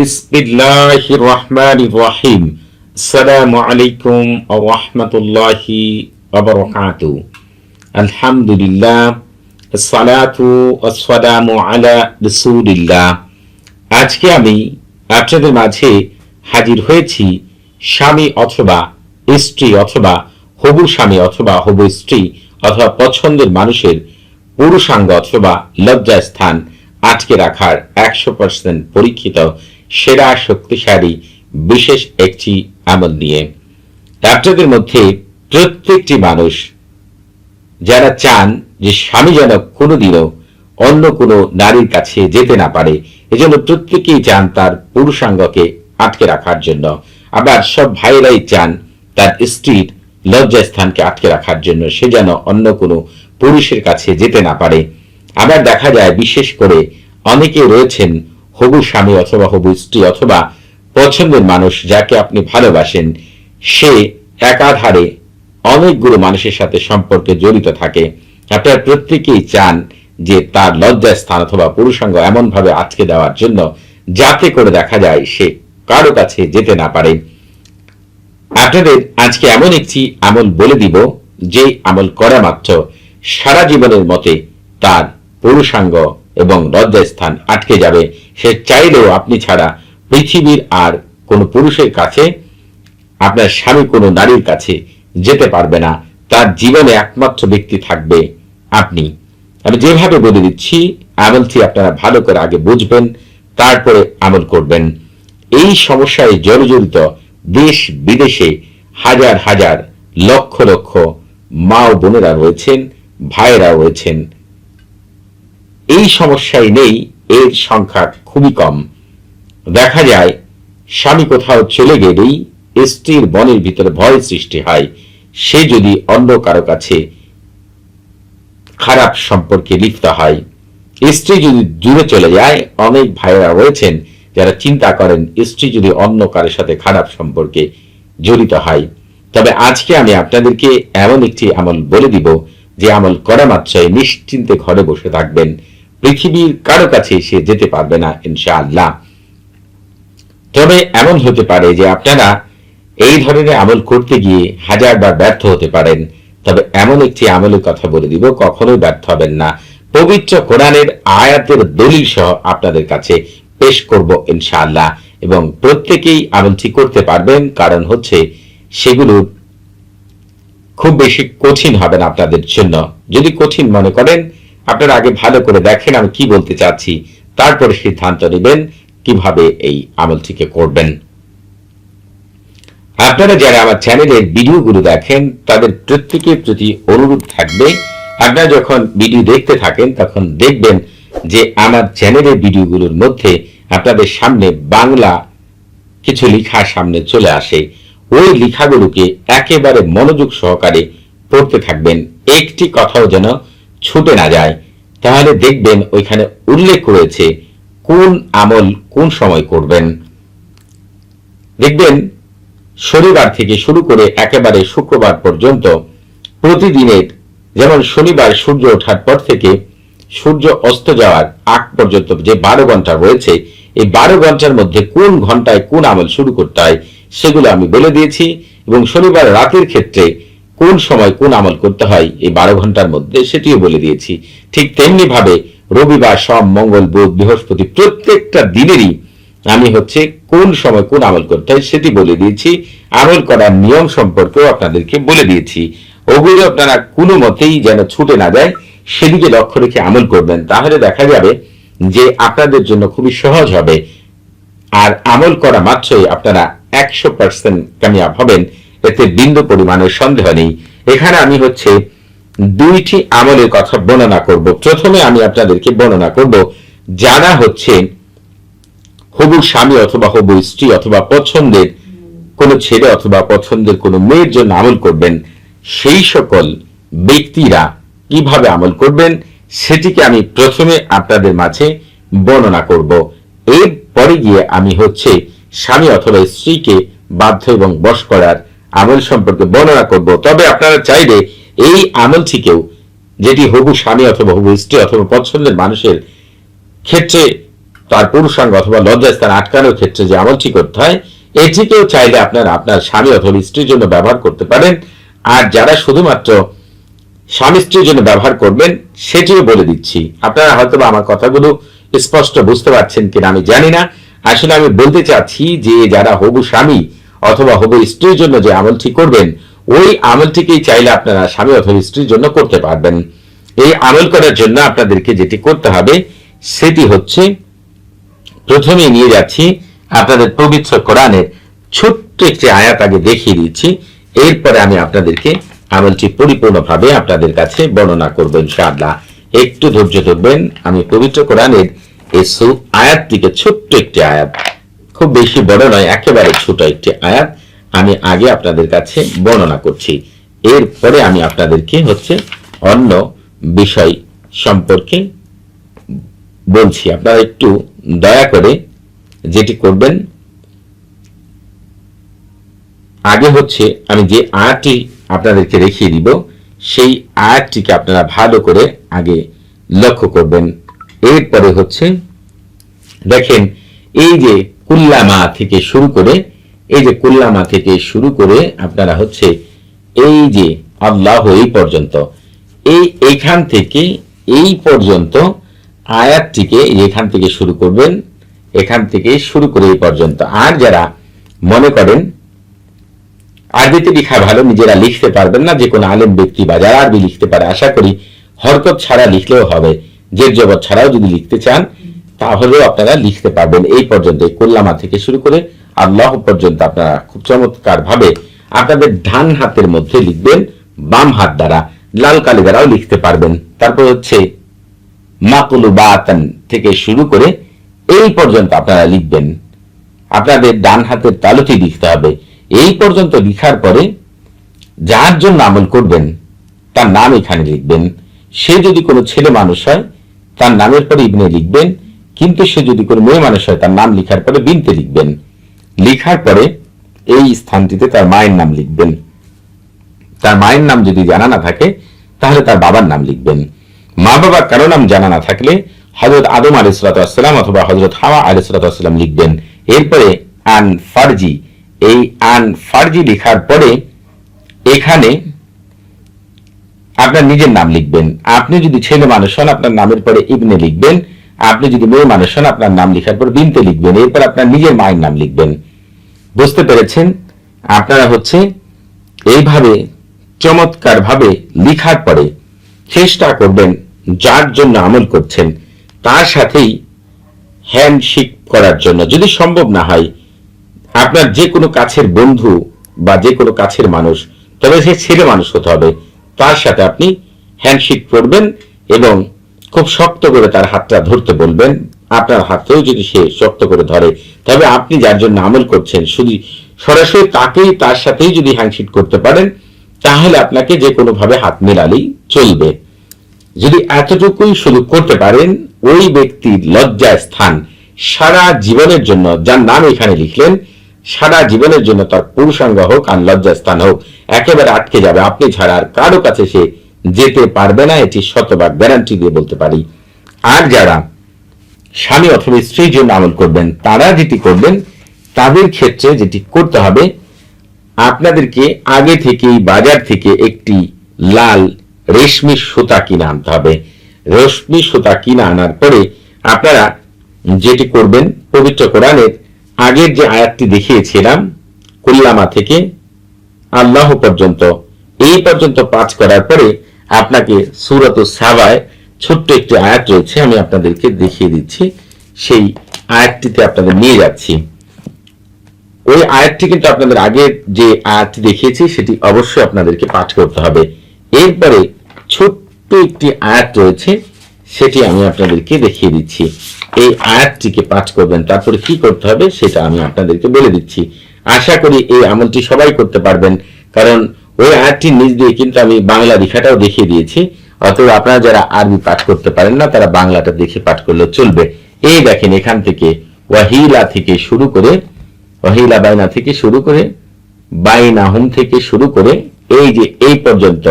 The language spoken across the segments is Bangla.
বিসমিল্লাহির রহমানির রহিম আসসালামু আলাইকুম রাহমাতুল্লাহি আলহামদুলিল্লাহ ওয়াসসালামু আলা রাসূলিল্লাহ আজকে আমি আপনাদের মাঝে হাজির হয়েছি স্বামী অথবা স্ত্রী অথবা হবু স্বামী অথবা হবু স্ত্রী অথবা পছন্দের মানুষের পুরুষাঙ্গ অথবা লজ্জা স্থান আটকে রাখার একশো পার্সেন্ট পরীক্ষিত সেরা, শক্তিশালী, বিশেষ একটি আমল নিয়ে। আপনাদের মধ্যে প্রত্যেকটি মানুষ যারা চান যে স্বামী যেন কোনোদিনও অন্য কোনো নারীর কাছে যেতে না পারে, এজন্য প্রত্যেকেই চান তার পুরুষাঙ্গকে আটকে রাখার জন্য। আবার সব ভাইরাই চান তার স্ত্রীর লজ্জা স্থানকে আটকে রাখার জন্য, সে যেন অন্য কোনো পুরুষের কাছে যেতে না পারে। আবার দেখা যায়, বিশেষ করে অনেকে রয়েছেন হবু স্বামী অথবা হবু স্ত্রী অথবা পছন্দের মানুষ যাকে আপনি ভালোবাসেন, সে একাধারে অনেকগুলো মানুষের সাথে সম্পর্কে জড়িত থাকে। আপনারা প্রত্যেকেই চান যে তার লজ্জা স্থান অথবা পুরুষাঙ্গ এমন ভাবে আটকে দেওয়ার জন্য যাতে করে দেখা যায় সে কারও কাছে যেতে না পারে। আপনাদের আজকে এমন একটি আমল বলে দিব, যে আমল করা মাত্র সারা জীবনের মতে তার পুরুষাঙ্গ এবং লজ্জাস্থান আটকে যাবে। সে চাইলেও আপনি ছাড়া পৃথিবীর আর কোনো পুরুষের কাছে, আপনার স্বামী কোনো নারীর কাছে যেতে পারবে না। তার জীবনে একমাত্র ব্যক্তি থাকবে আপনি। আমি যেভাবে বলে দিচ্ছি, আমলটি আপনারা ভালো করে আগে বুঝবেন, তারপরে আমল করবেন। এই সমস্যায় জর্জরিত দেশ বিদেশে হাজার হাজার লক্ষ লক্ষ মা ও বোনেরা রয়েছেন ভাইয়েরা রয়েছেন। এই সমস্যায় নেই এর সংখ্যা খুবই কম। দেখা যায়, স্বামী কোথাও চলে গেলেই স্ত্রীর বনের ভিতরে ভয় সৃষ্টি হয়। সে যদি অন্য কারও কাছে খারাপ সম্পর্কে লিপ্ত হয়, স্ত্রী যদি দূরে চলে যায়, অনেক ভাইয়েরা রয়েছেন যারা চিন্তা করেন স্ত্রী যদি অন্য কারোর সাথে খারাপ সম্পর্কে জড়িত হয়। তবে আজকে আমি আপনাদেরকে এমন একটি আমল বলে দিব, যে আমল করা মাত্রায় নিশ্চিন্তে ঘরে বসে থাকবেন। পৃথিবীর কারও কাছে সে যেতে পারবে না, ইনশাআল্লাহ। তবে এমন হতে পারে যে আপনারা এই ধরনের আমল করতে গিয়ে হাজারবার ব্যর্থ হতে পারেন। তবে এমন একটি আমলের কথা বলে দিব, কখনোই ব্যর্থ হবেন না। পবিত্র কোরআনের আয়াতের দলিল সহ আপনাদের কাছে পেশ করব, ইনশাআল্লাহ। এবং প্রত্যেকেই আমলটি করতে পারবেন, কারণ হচ্ছে সেগুলো খুব বেশি কঠিন হবে না আপনাদের জন্য। যদি কঠিন মনে করেন আপনারা আগে ভালো করে দেখেন আমি কি বলতে চাচ্ছি, তারপরে সিদ্ধান্ত নেবেন কীভাবে এই আমলটিকে করবেন। আপনারা যারা আমার চ্যানেলের ভিডিওগুলো দেখেন, তাদের প্রত্যেকের প্রতি অনুরোধ থাকবে, আপনারা যখন ভিডিও দেখতে থাকেন, তখন দেখবেন যে আমার চ্যানেলের ভিডিওগুলোর মধ্যে আপনাদের সামনে বাংলা কিছু লেখা সামনে চলে আসে। ওই লেখাগুলোকে একেবারে মনোযোগ সহকারে পড়তে থাকবেন। একটি কথাও যেন ছুটে না যায়। তাহলে দেখবেন ওইখানে উল্লেখ রয়েছে কোন আমল কোন সময় করবেন। দেখবেন শনিবার থেকে শুরু করে একেবারে শুক্রবার পর্যন্ত প্রতিদিনের যেমন শনিবার সূর্য ওঠার পর থেকে সূর্য অস্ত যাওয়ার আগ পর্যন্ত যে বারো ঘণ্টা রয়েছে, এই বারো ঘণ্টার মধ্যে কোন ঘন্টায় কোন আমল শুরু করতে হয় সেগুলো আমি বলে দিয়েছি এবং শনিবার রাতের ক্ষেত্রে কোন সময় কোন আমল করতে হয়, এই বারো ঘণ্টার মধ্যে সেটিও বলে দিয়েছি। ঠিক তেমনি ভাবে রবিবার, সোম, মঙ্গল, বুধ, বৃহস্পতি প্রত্যেকটা দিনেরই আমি হচ্ছে কোন সময় কোন আমল করতে হয় সেটি বলে দিয়েছি। আমল করার নিয়ম সম্পর্কেও আপনাদেরকে বলে দিয়েছি। ওগুলো আপনারা কোনো মতেই যেন ছুটে না যায়, সেদিকে লক্ষ্য রেখে আমল করবেন। তাহলে দেখা যাবে যে আপনাদের জন্য খুবই সহজ হবে। আর আমল করা মাত্রই আপনারা একশো পার্সেন্ট কামিয়াব হবেন। এতে বিন্দু পরিমাণের সন্দেহ নেই। এখানে আমি হচ্ছে দুইটি আমলের কথা বর্ণনা করব। প্রথমে আমি আপনাদেরকে বর্ণনা করব, যারা হচ্ছে হবু স্বামী অথবা হবু স্ত্রী অথবা পছন্দের কোনো ছেলে অথবা পছন্দের কোনো মেয়ের জন্য আমল করবেন, সেই সকল ব্যক্তিরা কীভাবে আমল করবেন সেটিকে আমি প্রথমে আপনাদের মাঝে বর্ণনা করব। এরপরে গিয়ে আমি হচ্ছে স্বামী অথবা স্ত্রীকে বাধ্য এবং বশ করার আমল সম্পর্কে বর্ণনা করব। তবে আপনারা চাইলে এই আমলটিকেও যেটি হবু স্বামী অথবা হবু স্ত্রী অথবা পছন্দের মানুষের ক্ষেত্রে তার পুরুষাঙ্গ অথবা লজ্জাস্থান আটকানোর ক্ষেত্রে যে আমলটি করতে হয়, এটিকেও চাইলে আপনারা আপনার স্বামী অথবা স্ত্রীর জন্য ব্যবহার করতে পারেন। আর যারা শুধুমাত্র স্বামী স্ত্রীর জন্য ব্যবহার করবেন, সেটিও বলে দিচ্ছি। আপনারা হয়তো আমার কথাগুলো স্পষ্ট বুঝতে পারছেন কিনা আমি জানি না। আসলে আমি বলতে চাচ্ছি যে যারা হবু স্বামী অথবা হবু স্ত্রীর জন্য যে আমলটি করবেন, ওই আমলটিকেই চাইলে আপনারা স্বামী অথবা স্ত্রীর জন্য করতে পারবেন। এই আমল করার জন্য আপনাদেরকে যেটি করতে হবে, সেটি হচ্ছে প্রথমে নিয়ে যাচ্ছি আপনাদের পবিত্র কোরআনের ছোট্ট একটি আয়াত আগে দেখিয়ে দিচ্ছি। এরপরে আমি আপনাদেরকে আমলটি পরিপূর্ণভাবে আপনাদের কাছে বর্ণনা করব ইনশাআল্লাহ। একটু ধৈর্য ধরবেন, আমি পবিত্র কোরআনের এই আয়াতটিকে ছোট্ট একটি আয়াত। খুব বেশি বড় নয়, একেবারে ছোট একটি আয়াত আমি আগে আপনাদের কাছে বর্ণনা করছি। এরপরে আমি আপনাদেরকে হচ্ছে অন্য বিষয় সম্পর্কে বলছি। আপনারা একটু দয়া করে যেটি করবেন, আগে হচ্ছে আমি যে আয়াতটি আপনাদেরকে রেখিয়ে দিব, সেই আয়াতটিকে আপনারা ভালো করে আগে লক্ষ্য করবেন। এরপরে হচ্ছে দেখেন, এই যে কুল্লামা থেকে শুরু করে, এই যে কুল্লামা থেকে শুরু করে আপনারা হচ্ছে এই যে আল্লাহ এই পর্যন্ত, এই এখান থেকে এই পর্যন্ত আয়াতটিকে এখান থেকে শুরু করবেন, এখান থেকে শুরু করে এই পর্যন্ত। আর যারা মনে করেন আরবিতে লিখা ভালো, নিজেরা লিখতে পারবেন না, যে কোনো আলেম ব্যক্তি বা যারা আরবি লিখতে পারে, আশা করি হরকত ছাড়া লিখলেও হবে জের জবর ছাড়াও যদি লিখতে চান তাহলেও আপনারা লিখতে পারবেন। এই পর্যন্ত এই কল্লামা থেকে শুরু করে আল্লাহ পর্যন্ত আপনারা খুব চমৎকার ভাবে আপনাদের ডান হাতের মধ্যে লিখবেন, বাম হাত দ্বারা লাল কালি দ্বারাও লিখতে পারবেন। তারপর হচ্ছে মাকুলুবাতান থেকে শুরু করে এই পর্যন্ত আপনারা লিখবেন। আপনাদের ডান হাতের তালুটি লিখতে হবে। এই পর্যন্ত লিখার পরে যার জন্য আমল করবেন, তার নাম এখানে লিখবেন। সে যদি কোনো ছেলে মানুষ হয়, তার নামের পরে ইবনে লিখবেন কিন্তু সে যদি কোনো মেয়ে মানুষ হয়, তার নাম লিখার পরে বিনতে লিখবেন। লিখার পরে এই স্থানটিতে তার মায়ের নাম লিখবেন। তার মায়ের নাম যদি জানা না থাকে, তাহলে তার বাবার নাম লিখবেন। মা বাবার কারও নাম জানা না থাকলে হজরত আদম আলিসালাম অথবা হজরত হাওয়া আলিসালাম লিখবেন। এরপরে আন ফারজি, এই আন ফারজি লেখার পরে এখানে আপনার নিজের নাম লিখবেন। আপনি যদি ছেলে মানুষ হন, আপনার নামের পরে ইবনে লিখবেন। আপনি যদি মেয়ে মানুষ হন, আপনার নাম লেখার পর বিনতে লিখবেন, এরপর আপনার নিজের মায়ের নাম লিখবেন। বুঝতে পেরেছেন? আপনারা হচ্ছে এইভাবে চমৎকার ভাবে লিখার পরে চেষ্টা করবেন, যার জন্য আমল করছেন, তার সাথেই হ্যান্ডশেক করার জন্য। যদি সম্ভব না হয়, আপনার যে কোনো কাছের বন্ধু বা যে কোনো কাছের মানুষ, তবে সে ছেলে মানুষ হতে হবে, তার সাথে আপনি হ্যান্ডশেক করবেন এবং খুব শক্ত করে তার হাতটা ধরতে বলবেন। আপনার হাতেও যদি সে শক্ত করে ধরে, তবে আপনি যার জন্য আমল করছেন, শুধু সরাসরি তাকেই, তার সাথেই যদি হ্যান্ডশেক করতে পারেন, তাহলে আপনাকে যে কোনো ভাবে হাত মেলালেই চলবে। যদি এতটুকুই শুধু করতে পারেন, ওই ব্যক্তির লজ্জা স্থান সারা জীবনের জন্য, যার নাম এখানে লিখলেন, সারা জীবনের জন্য তার পুরুষাঙ্গ হোক আর লজ্জা স্থান হোক, একেবারে আটকে যাবে। আপনি ছাড়া আর কারও কাছে সে যেতে পারবে না, এটি শতভাগ গ্যারান্টি দিয়ে বলতে পারি। আর যারা স্বামী অথবা স্ত্রীর জন্য আমল করবেন, তারা যেটি করবেন, তাদের ক্ষেত্রে যেটি করতে হবে, আপনাদেরকে আগে থেকেই বাজার থেকে একটি লাল রেশমি সুতা কিনে আনতে হবে। রেশমি সুতা কিনে আনার পরে আপনারা যেটি করবেন, পবিত্র কোরআনের আগের যে আয়াতটি দেখিয়েছিলাম, কুল্লামা থেকে আল্লাহ পর্যন্ত, এই পর্যন্ত পাঠ করার পরে আপনাকে সুরত সাবায় ছোট্ট একটি আয়াত রয়েছে, আমি আপনাদেরকে দেখিয়ে দিচ্ছি। সেই আয়াতটিতে আপনাদের নিয়ে যাচ্ছি। ওই আয়াতটি কিন্তু আপনাদের আগে যে আয়াতটি দেখিয়েছি, সেটি অবশ্যই আপনাদেরকে পাঠ করতে হবে। এরপরে ছোট্ট একটি আয়াত রয়েছে, সেটি আমি আপনাদেরকে দেখিয়ে দিচ্ছি। এই আয়াতটিকে পাঠ করবেন, তারপরে কি করতে হবে সেটা আমি আপনাদেরকে বলে দিচ্ছি। আশা করি এই আমলটি সবাই করতে পারবেন, কারণ ওই আয়াতটির নিজ দিয়ে কিন্তু আমি বাংলা লেখাটাও দেখিয়ে দিয়েছি। অতএব আপনারা যারা আরবি পাঠ করতে পারেন না, তারা বাংলাটা দেখে পাঠ করলে চলবে। এই দেখেন, এখান থেকে ওয়াহিলা থেকে শুরু করে, ওয়াহিলা বাইনা থেকে শুরু করে, বাইনাহুম থেকে শুরু করে, এই যে এই পর্যন্ত,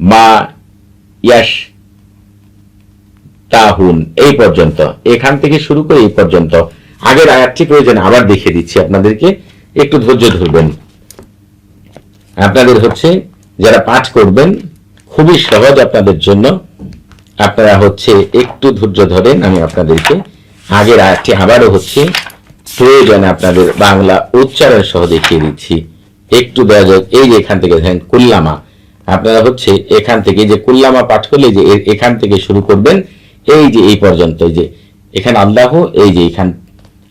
মা ইয়াস তাহুন, এই পর্যন্ত, এখান থেকে শুরু করে এই পর্যন্ত। আগের আয়াতটি প্রয়োজন, আবার দেখিয়ে দিচ্ছি আপনাদেরকে। একটু ধৈর্য ধরবেন। আপনাদের হচ্ছে যারা পাঠ করবেন, খুবই সহজ আপনাদের জন্য। আপনারা হচ্ছে একটু ধৈর্য ধরেন, আমি আপনাদেরকে আগের আয়াতটি আবারও হচ্ছে প্রয়োজনে আপনাদের বাংলা উচ্চারণ সহ দেখিয়ে দিচ্ছি। একটু দেওয়া যাক এই যে এখান থেকে ধরেন কুল্লামা, আপনারা হচ্ছে এখান থেকে যে কুল্লামা পাঠ করলে যে এখান থেকে শুরু করবেন, এই যে এই পর্যন্ত যে এখানে আল্লাহ, এই যে এখান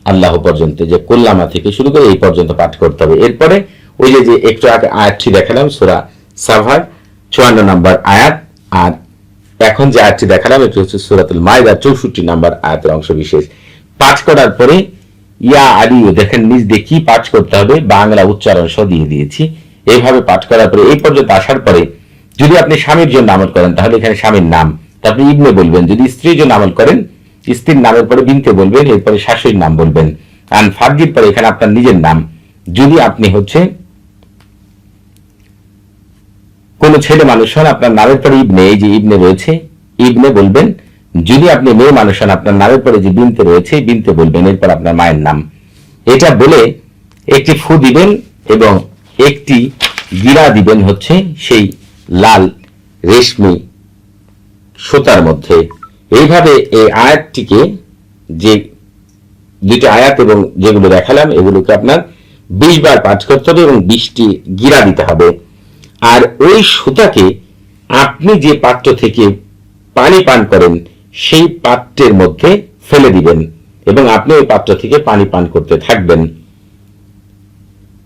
আল্লাহ পর্যন্ত, যে কুল্লামা থেকে শুরু করে এই পর্যন্ত পাঠ করতে হবে। এরপরে ওই যে একটু আগে আয়াতটি দেখালাম, সুরা সাভার, চুয়ান্ন নম্বর আয়াত, আর এখন যে আয়াতটি দেখালাম, এটি হচ্ছে সুরাতুল মাইদা চৌষট্টি নম্বর আয়াতের অংশ বিশেষ। পাঠ করার পরে, ইয়া আলিও দেখেন নিজ কি পাঠ করতে হবে, বাংলা উচ্চারণ সহ দিয়ে দিয়েছি। এইভাবে পাঠ করার পরে, এই পর্যন্ত আসার পরে, যদি আপনি স্বামীর জন্য আমল করেন, তাহলে এখানে স্বামীর নাম আপনি ইবনে বলবেন, যদি স্ত্রীর জন্য আমল করেন, স্ত্রীর নামের পরে বিনতে বলবেন, এরপরে শাশুড়ির নাম বলবেন। আর ফার্জির পরে এখানে আপনার নিজের নাম। যদি আপনি হচ্ছে কোন ছেলে মানুষ হন, আপনার নামের পরে ইবনে, এই যে ইবনে রয়েছে, ইবনে বলবেন, যদি আপনি মেয়ে মানুষ হন, আপনার নামের পরে যে বিনতে রয়েছে, বিনতে বলবেন, এরপর আপনার মায়ের নাম। এটা বলে একটি ফু দিবেন এবং একটি গিরা দিবেন হচ্ছে সেই লাল রেশমি সুতার মধ্যে। এইভাবে এই আয়াতটিকে যে দুটি আয়াত এবং যেগুলো দেখালাম, এগুলোকে আপনার বিশ বার পাঠ করতে হবে এবং বিশটি গিরা দিতে হবে। আর ওই সুতাকে আপনি যে পাত্র থেকে পানি পান করেন, সেই পাত্রের মধ্যে ফেলে দিবেন এবং আপনি ওই পাত্র থেকে পানি পান করতে থাকবেন।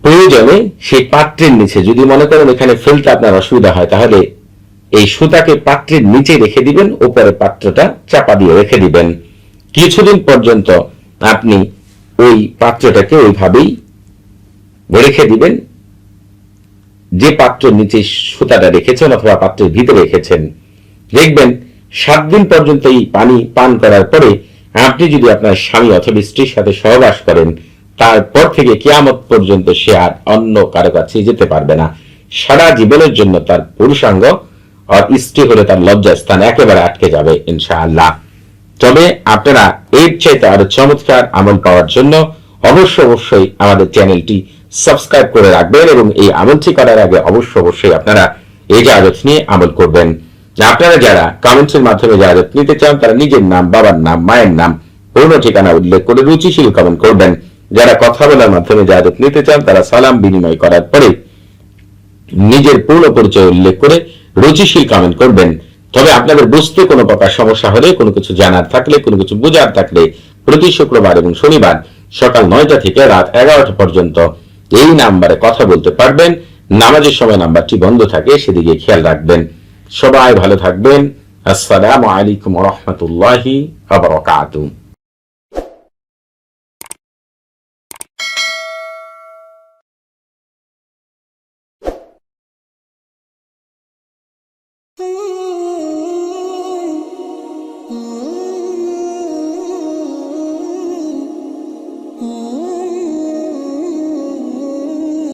প্রয়োজনে সেই পাত্রের নিচে যদি মনে করেন এখানে ফেলতে আপনার অসুবিধা হয়, তাহলে এই সুতাকে পাত্রের নিচে রেখে দিবেন উপরে পাত্রটা চাপা দিয়ে রেখে দিবেন। কিছুদিন পর্যন্ত আপনি ওই পাত্রটাকে ওইভাবেই রেখে দিবেন যে পাত্রের নিচে সুতাটা রেখেছেন অথবা পাত্রের ভিতরে রেখেছেন, দেখবেন সাত দিন পর্যন্ত এই পানি পান করার পরে আপনি যদি আপনার স্বামী অথবা স্ত্রীর সাথে সহবাস করেন, তারপর থেকে কিয়ামত পর্যন্ত সে আর অন্য কারও কাছে যেতে পারবে না। সারা জীবনের জন্য তার পুরুষাঙ্গ আর স্ত্রী হলে তার লজ্জাস্থান একেবারে আটকে যাবে, ইনশাআল্লাহ। তবে আপনারা এর চাইতে আরও চমৎকার আমল পাওয়ার জন্য অবশ্য অবশ্যই আমাদের চ্যানেলটি সাবস্ক্রাইব করে রাখবেন এবং এই আমলটি করার আগে অবশ্যই অবশ্যই আপনারা এই জাহাজত নিয়ে আমল করবেন। আপনারা যারা কমেন্টসের মাধ্যমে জাহাজত নিতে চান, তারা নিজের নাম, বাবার নাম, মায়ের নাম পূর্ণ ঠিকানা উল্লেখ করে রুচিশীল কমেন্ট করবেন। যারা কথা বলার মাধ্যমে জাহাজত নিতে চান, তারা সালাম বিনিময় করার পরে নিজের পূর্ণ পরিচয় উল্লেখ করে রুচিশীল কমেন্ট করবেন। তবে আপনাদের বুঝতে কোনো প্রকার সমস্যা হলে, কোনো কিছু জানার থাকলে, কোনো কিছু বোঝার থাকলে, প্রতি শুক্রবার এবং শনিবার সকাল নয়টা থেকে রাত এগারোটা পর্যন্ত এই নাম্বারে কথা বলতে পারবেন, নামাজের সময় নাম্বারটি বন্ধ থাকে, সেদিকে খেয়াল রাখবেন। সবাই ভালো থাকবেন। আসসালামু আলাইকুম রহমতুল্লাহি আবরকাতুম